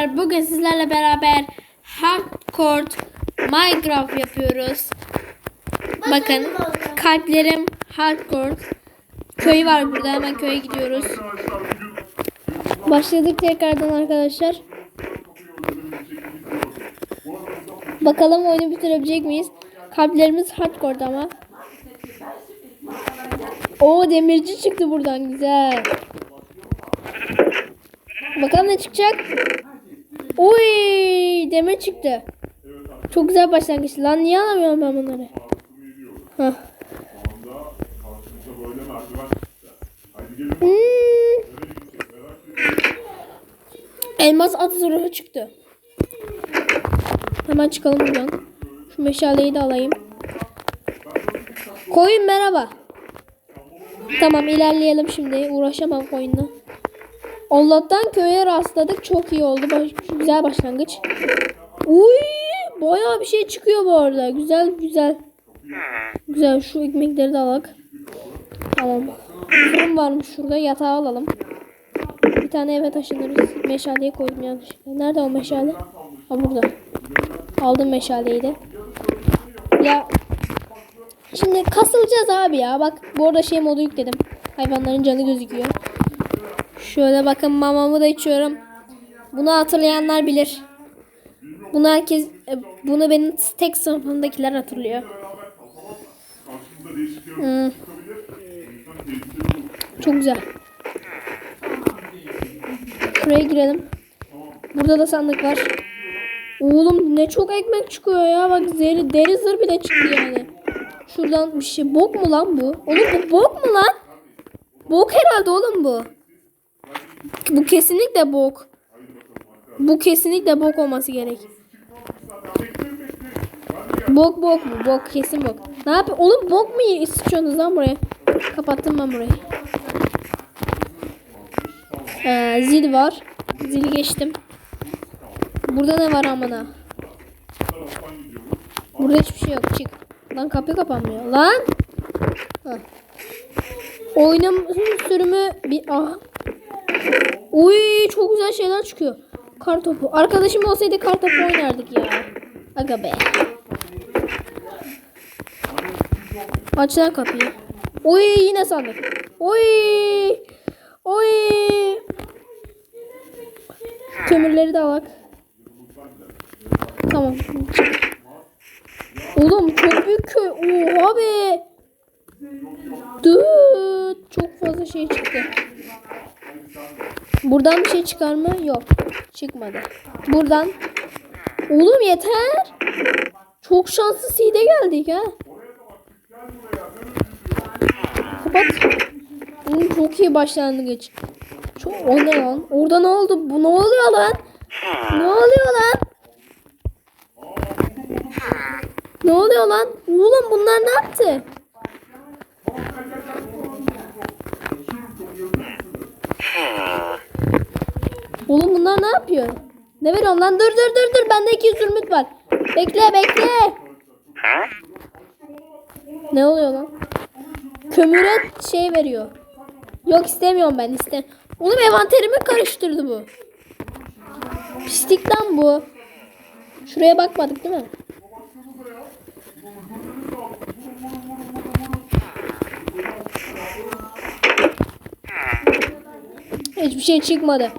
arkadaşlar bugün sizlerle beraber hardcore Minecraft yapıyoruz. Bakın kalplerim hardcore. Köy var burada hemen köye gidiyoruz. Başladık tekrardan arkadaşlar. Bakalım oyunu bitirebilecek miyiz? Kalplerimiz hardcore ama. O demirci çıktı buradan güzel. Bakalım ne çıkacak. Oy demir çıktı. Çok güzel başlangıç. Lan niye alamıyorum ben bunları? Hmm. Elmas at zırhı çıktı. Hemen çıkalım buradan. Şu meşaleyi de alayım. Koyun merhaba. Tamam ilerleyelim şimdi. Uğraşamam koyunla. Allah'tan köye rastladık. Çok iyi oldu. Baş, güzel başlangıç. Uy, bayağı bir şey çıkıyor bu arada. Güzel güzel. Güzel şu ekmekleri de alak. Tamam. Fırın varmış şurada. Yatağı alalım. Bir tane eve taşınırız. Meşaleye koydum yanlışlıkla. Nerede o meşale? Ha burada. Aldım meşaleyi de. Ya Şimdi kasılacağız abi ya. Bak bu arada şey modu yükledim. Hayvanların canı gözüküyor. Şöyle bakın mamamı da içiyorum. Bunu hatırlayanlar bilir. Bunu herkes e, bunu benim tek sınıfımdakiler hatırlıyor. Hmm. Çok güzel. Şuraya girelim. Burada da sandık var. Oğlum ne çok ekmek çıkıyor ya. Bak deri, deri zır bile çıktı yani. Şuradan bir şey. Bok mu lan bu? Oğlum bu bok mu lan? Bok herhalde oğlum bu. Bu kesinlikle bok. Bu kesinlikle bok olması gerek. Bok bok mu? Bok kesin bok. Ne yapıyor? Oğlum bok mu istiyorsunuz lan buraya? Kapattım ben burayı. Ee, zil var. Zili geçtim. Burada ne var amına? Burada hiçbir şey yok. Çık. Lan kapı kapanmıyor. Lan. Heh. Oyunun sürümü bir ah. Uy çok güzel şeyler çıkıyor. Kar topu. Arkadaşım olsaydı kar topu oynardık ya. Aga be. Aç lan kapıyı. Oy yine sandık. Oy. Oy. Kömürleri de alak. Tamam. Oğlum çok büyük köy. Oha be. Dıt. Çok fazla şey çıktı. Buradan bir şey çıkar mı? Yok. Çıkmadı. Buradan. Oğlum yeter. Çok şanslı seed'e geldik ha. Kapat. Oğlum çok iyi başlangıç. Çok o ne lan? Orada ne oldu? Bu ne oluyor lan? Ne oluyor lan? Ne oluyor lan? Oğlum bunlar ne yaptı? Oğlum bunlar ne yapıyor? Ne veriyorsun lan? Dur dur dur dur. Bende 200 zümrüt var. Bekle bekle. Ne oluyor lan? Kömüre şey veriyor. Yok istemiyorum ben iste. Oğlum envanterimi karıştırdı bu. Pislik lan bu. Şuraya bakmadık değil mi? Hiçbir şey çıkmadı.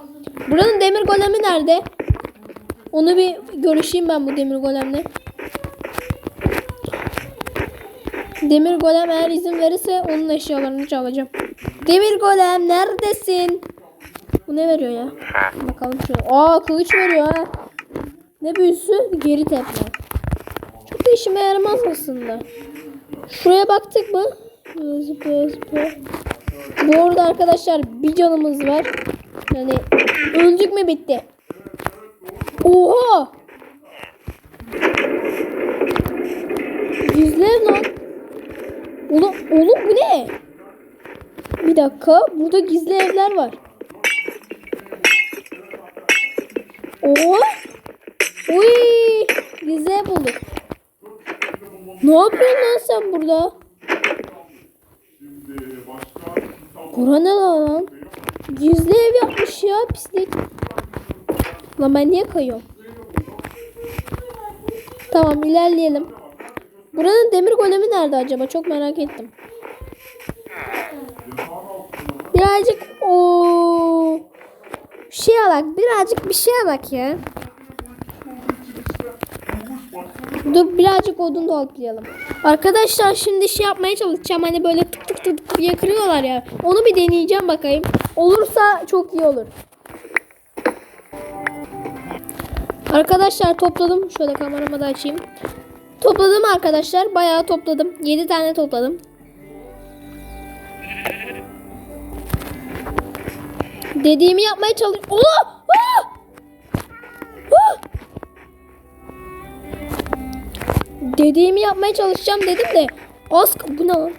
Buranın demir golemi nerede? Onu bir görüşeyim ben bu demir golemle. Demir golem eğer izin verirse onun eşyalarını çalacağım. Demir golem neredesin? Bu ne veriyor ya? Bakalım şöyle. Aa kılıç veriyor ha. Ne büyüsü? Geri tepme. Çok da işime yaramaz aslında. Şuraya baktık mı? Zıplaya zıplaya. Bu arada arkadaşlar bir canımız var. Yani öldük mü bitti. Oha! Ev lan. Oğlum, oğlum bu ne? Bir dakika. Burada gizli evler var. Oo! Uy! Gizli ev bulduk. Ne yapıyorsun lan sen burada? Bura ne lan? Gizli ev yapmış ya pislik. Lan ben niye kayıyorum? Tamam ilerleyelim. Buranın demir golemi nerede acaba? Çok merak ettim. Birazcık o şey alak, birazcık bir şey alak ya. Dur birazcık odun toplayalım. Arkadaşlar şimdi şey yapmaya çalışacağım. Hani böyle tık tık tık tık yakıyorlar ya. Onu bir deneyeceğim bakayım. Olursa çok iyi olur. Arkadaşlar topladım. Şöyle kameramı da açayım. Topladım arkadaşlar. Bayağı topladım. 7 tane topladım. Dediğimi yapmaya çalış... Ah! Ah! Dediğimi yapmaya çalışacağım dedim de az bu ne lan?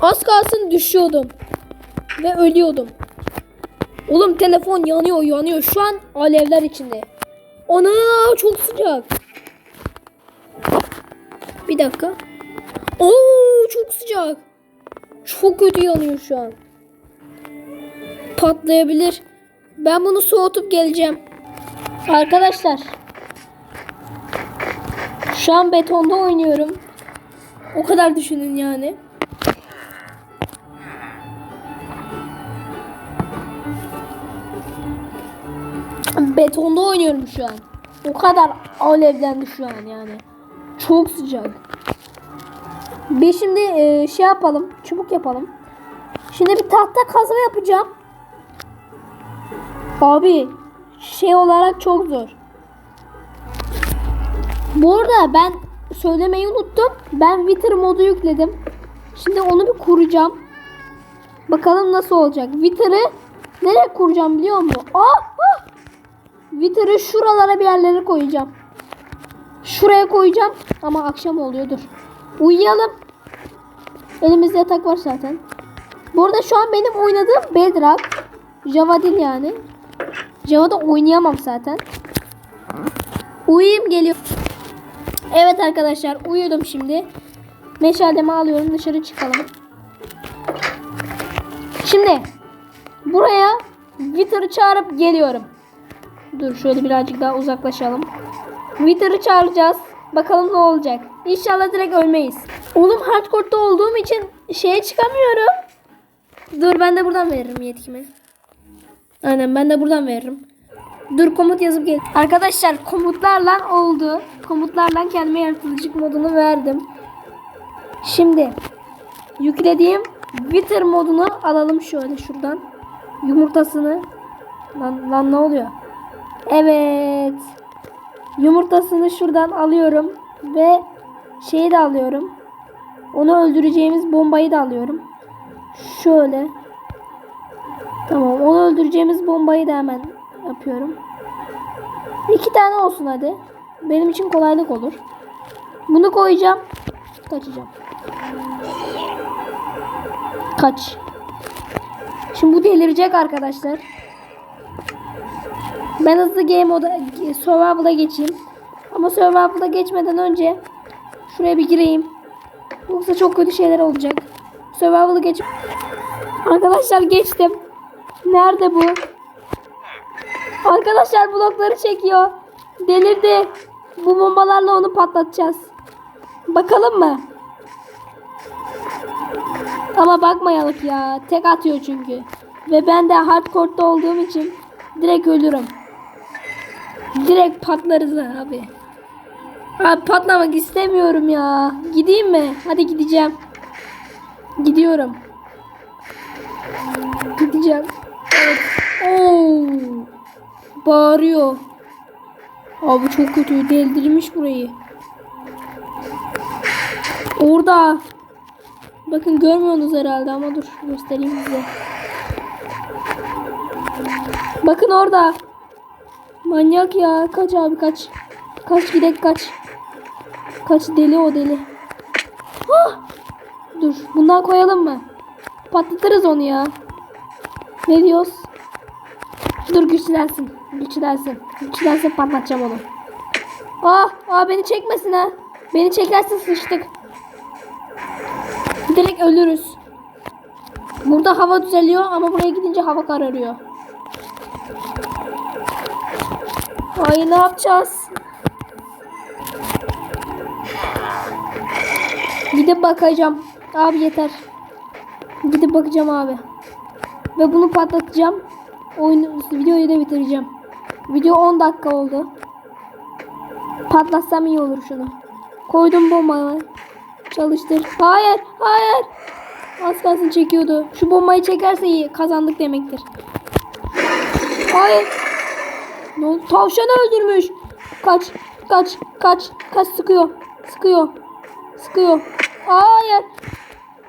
Az kalsın düşüyordum. Ve ölüyordum. Oğlum telefon yanıyor yanıyor. Şu an alevler içinde. Ana çok sıcak. Bir dakika. Oo çok sıcak. Çok kötü yanıyor şu an. Patlayabilir. Ben bunu soğutup geleceğim. Arkadaşlar. Şu an betonda oynuyorum. O kadar düşünün yani. Betonda oynuyorum şu an. O kadar alevlendi şu an yani. Çok sıcak. Bir şimdi e, şey yapalım. Çubuk yapalım. Şimdi bir tahta kazma yapacağım. Abi şey olarak çok zor. Bu arada ben söylemeyi unuttum. Ben Wither modu yükledim. Şimdi onu bir kuracağım. Bakalım nasıl olacak. Wither'ı nereye kuracağım biliyor musun? Ah! Wither'ı şuralara bir yerlere koyacağım. Şuraya koyacağım. Ama akşam oluyor dur. Uyuyalım. Elimizde yatak var zaten. Bu arada şu an benim oynadığım Bedrock. Java değil yani. Java'da oynayamam zaten. Uyuyayım geliyor. Evet arkadaşlar uyudum şimdi. Meşalemi alıyorum dışarı çıkalım. Şimdi buraya Wither'ı çağırıp geliyorum. Dur şöyle birazcık daha uzaklaşalım. Wither'ı çağıracağız. Bakalım ne olacak. İnşallah direkt ölmeyiz. Oğlum hardcore'da olduğum için şeye çıkamıyorum. Dur ben de buradan veririm yetkimi. Aynen ben de buradan veririm. Dur komut yazıp gel. Arkadaşlar komutlarla oldu. Komutlarla kendime yaratıcılık modunu verdim. Şimdi yüklediğim Wither modunu alalım şöyle şuradan. Yumurtasını. Lan, lan ne oluyor? Evet. Yumurtasını şuradan alıyorum. Ve şeyi de alıyorum. Onu öldüreceğimiz bombayı da alıyorum. Şöyle. Tamam onu öldüreceğimiz bombayı da hemen yapıyorum. İki tane olsun hadi. Benim için kolaylık olur. Bunu koyacağım. Kaçacağım. Kaç. Şimdi bu delirecek arkadaşlar. Ben hızlı game moda survival'a geçeyim. Ama survival'a geçmeden önce şuraya bir gireyim. Yoksa çok kötü şeyler olacak. Survival'ı geç. Arkadaşlar geçtim. Nerede bu? Arkadaşlar blokları çekiyor. Delirdi. Bu bombalarla onu patlatacağız. Bakalım mı? Ama bakmayalım ya. Tek atıyor çünkü. Ve ben de hardcore'da olduğum için direkt ölürüm. Direkt patlarız abi. Abi patlamak istemiyorum ya. Gideyim mi? Hadi gideceğim. Gidiyorum. Gideceğim. Evet. Oo. Bağırıyor. Abi çok kötü. Deldirmiş burayı. Orada. Bakın görmüyorsunuz herhalde ama dur göstereyim size. Bakın orada. Manyak ya. Kaç abi kaç. Kaç gidek kaç. Kaç deli o deli. Hah! Dur bundan koyalım mı? Patlatırız onu ya. Ne diyoruz? Dur güçlensin. Güçlensin. Güçlensin patlatacağım onu. Ah, ah beni çekmesin ha. Beni çekersin sıçtık. Direkt ölürüz. Burada hava düzeliyor ama buraya gidince hava kararıyor. Ay ne yapacağız? Gidip bakacağım. Abi yeter. Gidip bakacağım abi. Ve bunu patlatacağım. Oyunu, videoyu da bitireceğim. Video 10 dakika oldu. Patlatsam iyi olur şunu. Koydum bombayı. Çalıştır. Hayır, hayır. Az kalsın çekiyordu. Şu bombayı çekerse iyi. Kazandık demektir. Hayır. Ne oldu? Tavşanı öldürmüş. Kaç, kaç, kaç, kaç sıkıyor. Sıkıyor. Sıkıyor. Hayır.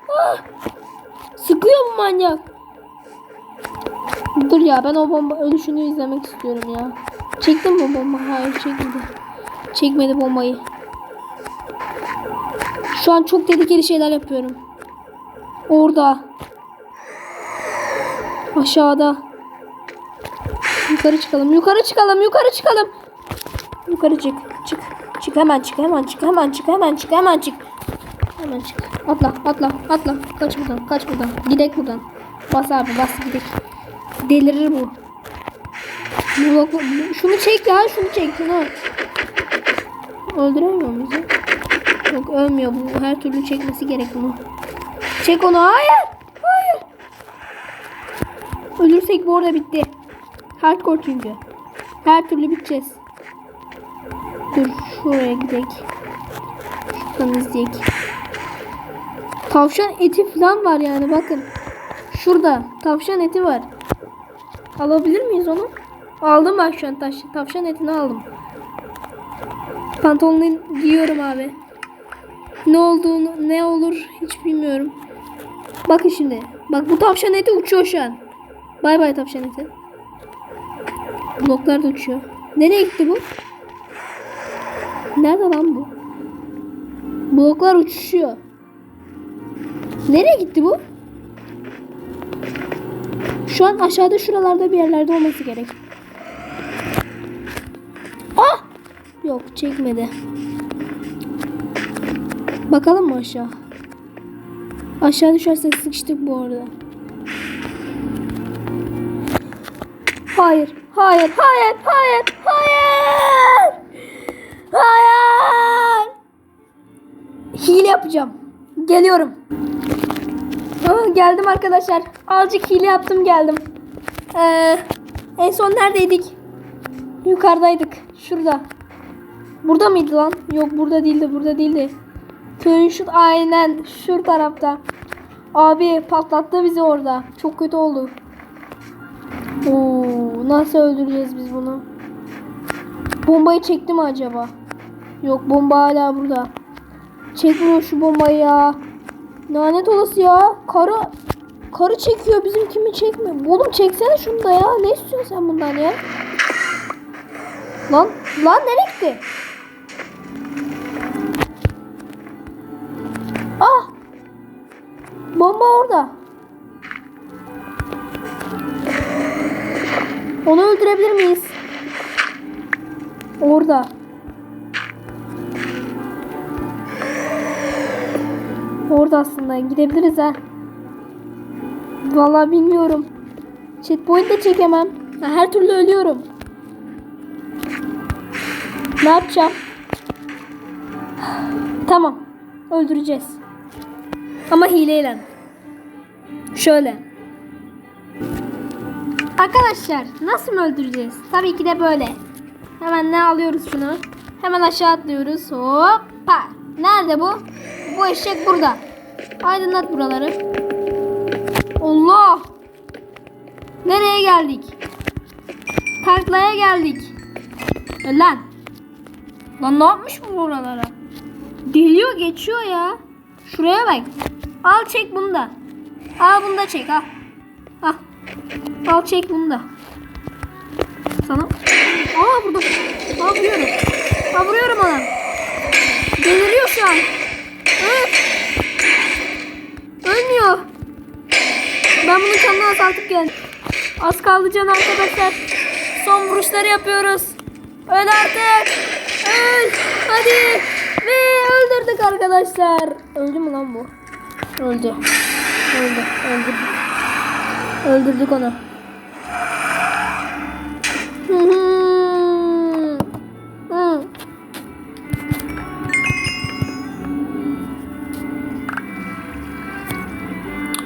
Ah. Sıkıyor bu manyak. Dur ya ben o bomba ölüşünü izlemek istiyorum ya. Çektim mi bomba? Hayır çekmedi. Çekmedi bombayı. Şu an çok tehlikeli şeyler yapıyorum. Orada. Aşağıda. Yukarı çıkalım. Yukarı çıkalım. Yukarı çıkalım. Yukarı çık. Çık. Çık hemen çık. Hemen çık. Hemen çık. Hemen çık. Hemen çık. Hemen çık. Atla. Atla. Atla. Kaç buradan. Kaç buradan. Gidek buradan. Bas abi. Bas gidek. Delirir bu. Şunu çek ya. Şunu çek. Şunu. Öldüremiyor muyuz? Yok ölmüyor bu. Her türlü çekmesi gerek bunu. Çek onu. Hayır. Hayır. Ölürsek bu arada bitti. Hardcore çünkü. Her türlü biteceğiz. Dur şuraya gidelim. Şuradan izleyek. Tavşan eti falan var yani bakın. Şurada tavşan eti var. Alabilir miyiz onu? Aldım ben şu an taş, tavşan etini aldım. Pantolonu giyiyorum abi. Ne olduğunu ne olur hiç bilmiyorum. Bakın şimdi. Bak bu tavşan eti uçuyor şu an. Bay bay tavşan eti. Bloklar da uçuyor. Nereye gitti bu? Nerede lan bu? Bloklar uçuşuyor. Nereye gitti bu? Şu an aşağıda şuralarda bir yerlerde olması gerek. Ah! Yok çekmedi. Bakalım mı aşağı? Aşağı düşersek sıkıştık bu arada. Hayır, hayır, hayır, hayır, hayır. Hayır. Hile yapacağım. Geliyorum. Aa, geldim arkadaşlar. Azıcık hile yaptım geldim. Ee, en son neredeydik? Yukarıdaydık. Şurada. Burada mıydı lan? Yok burada değildi. Burada değildi. Köyün şu aynen şu tarafta. Abi patlattı bizi orada. Çok kötü oldu. Oo, nasıl öldüreceğiz biz bunu? Bombayı çekti mi acaba? Yok bomba hala burada. Çekmiyor şu bombayı ya. Lanet olası ya. Karı karı çekiyor bizim kimi çekmiyor. Oğlum çeksene şunu da ya. Ne istiyorsun sen bundan ya? Lan lan nereye gitti? Ah! Bomba orada. Onu öldürebilir miyiz? Orada. Orada aslında gidebiliriz ha. Vallahi bilmiyorum. Checkpoint de çekemem. Her türlü ölüyorum. Ne yapacağım? Tamam. Öldüreceğiz. Ama hileyle. Şöyle. Arkadaşlar nasıl mı öldüreceğiz? Tabii ki de böyle. Hemen ne alıyoruz şunu? Hemen aşağı atlıyoruz. Hoppa. Nerede bu? Bu eşek burada. Aydınlat buraları. Allah. Nereye geldik? Taklaya geldik. E Lan. Lan ne yapmış bu buralara? Deliyor geçiyor ya. Şuraya bak. Al çek bunu da. Al bunu da çek al. Al. Çek bunu da. Sana. Aa burada. Aa vuruyorum. Aa vuruyorum ona. Deliriyor şu an. Ölmüyor. Ben bunun canını azaltıp geldim. Az kaldı can arkadaşlar. Son vuruşları yapıyoruz. Öl artık. Öl. Hadi. Ve öldürdük arkadaşlar. Öldü mü lan bu? Öldü. Öldü. Öldürdük. Öldürdük onu.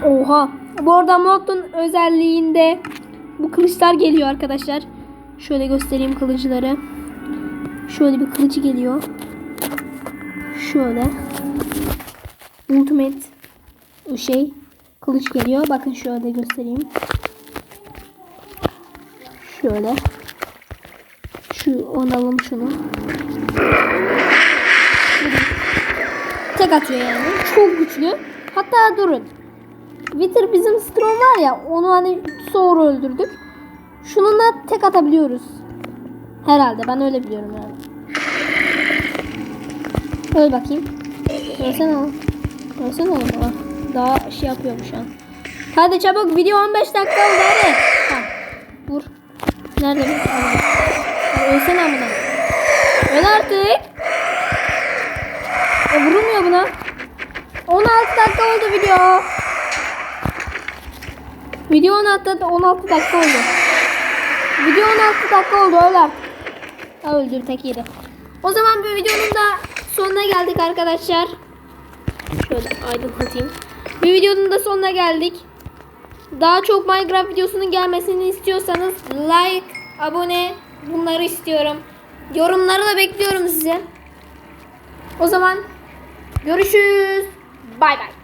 Oha. Bu arada Morton özelliğinde bu kılıçlar geliyor arkadaşlar. Şöyle göstereyim kılıçları. Şöyle bir kılıcı geliyor. Şöyle. Ultimate şey kılıç geliyor. Bakın şöyle göstereyim. Şöyle. Şu onu alalım şunu. Tek atıyor yani. Çok güçlü. Hatta durun. Wither bizim Strom var ya onu hani sonra öldürdük. Şununla tek atabiliyoruz. Herhalde ben öyle biliyorum yani. Öl bakayım. Ölsene. Ölsene. Ah, Daha şey yapıyorum şu an. Hadi çabuk video 15 dakika oldu hadi. Ha, vur. Nerede bu? Ölsene amına. Öl artık. E, vurulmuyor buna. 16 dakika oldu video. Video 16, 16 dakika oldu. Video 16 dakika oldu öyle. Ha, öldüm tek yedi. O zaman bu videonun da sonuna geldik arkadaşlar. Şöyle aydınlatayım. Bir videonun da sonuna geldik. Daha çok Minecraft videosunun gelmesini istiyorsanız like, abone bunları istiyorum. Yorumları da bekliyorum size. O zaman görüşürüz. Bay bay.